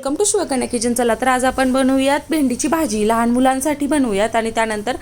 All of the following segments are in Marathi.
Welcome to Shivkanya kitchen. चला तर आज आपण बनवूयात भेंडीची भाजी. लहान मुलांसाठी बनवूयात आणि त्यानंतर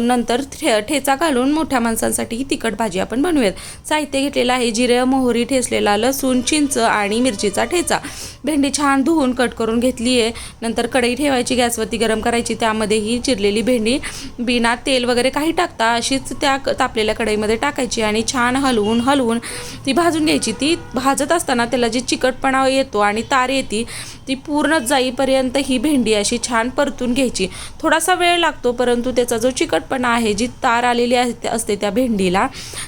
नंतर ठे ठेचा घालून मोठ्या माणसांसाठी ही तिखट भाजी आपण बनवूयात. साहित्य घेतलेलं आहे जिरे मोहरी ठेचलेला लसूण चिंच आणि मिरचीचा ठेचा. भेंडी छान धुवून कट करून घेतली आहे नंतर कढई ठेवायची गॅसवरती गरम करायची त्यामध्ये ही चिरलेली भेंडी. बिना तेल वगैरे काही टाकता अशीच त्या तापलेल्या कढईमध्ये टाकायची आणि छान हलवून हलवून ती भाजून घ्यायची. ती भाजत असताना त्याला जी चिकटपणा येतो आणि तार येते ती ती पूर्ण जाईपर्यंत ही भेंडी अशी छान परतून घ्यायची. थोडासा वेळ लागतो परंतु त्याचा जो चिकटपणा आहे जी तार आलेली असते त्या भेंडीला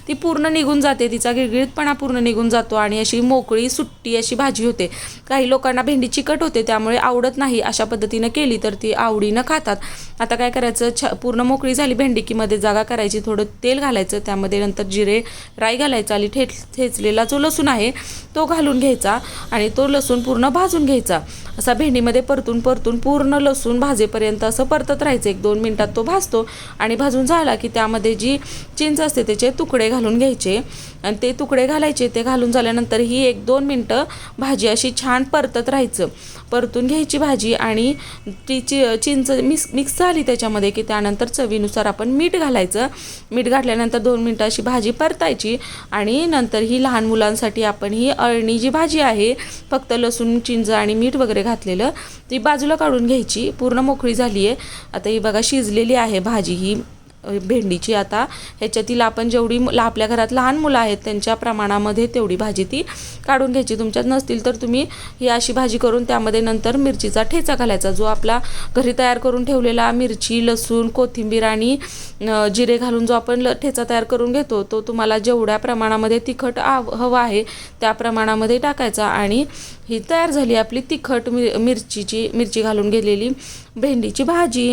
ती पूर्ण निघून जाते. तिचा गिळगिळीतपणा पूर्ण निघून जातो आणि अशी मोकळी सुट्टी अशी भाजी होते. काही लोकांना भेंडी चिकट होते त्यामुळे आवडत नाही अशा पद्धतीनं केली तर ती आवडीनं खातात. आता काय करायचं? छ पूर्ण मोकळी झाली भेंडी की मध्ये जागा करायची थोडं तेल घालायचं त्यामध्ये नंतर जिरे राई घालायचं आणि ठेच ठेचलेला जो लसूण आहे तो घालून घ्यायचा आणि तो लसूण पूर्ण भाजून घ्यायचा. असा भेंडीमध्ये परतून परतून पूर्ण लसूण भाजेपर्यंत असं परतत राहायचं. एक दोन मिनटात तो भाजतो आणि भाजून झाला की त्यामध्ये जी चिंच असते त्याचे तुकडे घालून घ्यायचे. आणि ते तुकडे घालायचे ते घालून झाल्यानंतर ही एक दोन मिनटं भाजी अशी छान परतत राहायचं. परतून घ्यायची भाजी आणि ती चि चिंच मिक्स मिक्स झाली त्याच्यामध्ये की त्यानंतर चवीनुसार आपण मीठ घालायचं. मीठ घातल्यानंतर दोन मिनटं अशी भाजी परतायची आणि नंतर ही लहान मुलांसाठी आपण ही अळणी जी भाजी आहे फक्त लसूण चिंच आणि मीठ वगैरे घातलेलं ती बाजूला काढून घ्यायची. पूर्ण मोकळी झाली आहे आता ही बघा शिजलेली आहे भाजी ही. भेंडीची आता. ह्याच्यातील आपण जेवढी आपल्या घरात लहान मुलं आहेत त्यांच्या प्रमाणामध्ये तेवढी भाजी ती काढून घ्यायची. तुमच्यात नसतील तर तुम्ही ही अशी भाजी करून त्यामध्ये नंतर मिरचीचा ठेचा घालायचा जो आपला घरी तयार करून ठेवलेला मिरची लसूण कोथिंबीर आणि जिरे घालून जो आपण ल- ठेचा तयार करून घेतो तो तुम्हाला जेवढ्या प्रमाणामध्ये तिखट आव हवं आहे त्या प्रमाणामध्ये टाकायचा आणि ही तयार झाली आपली तिखट मि मिरचीची मिरची घालून गेलेली भेंडीची भाजी.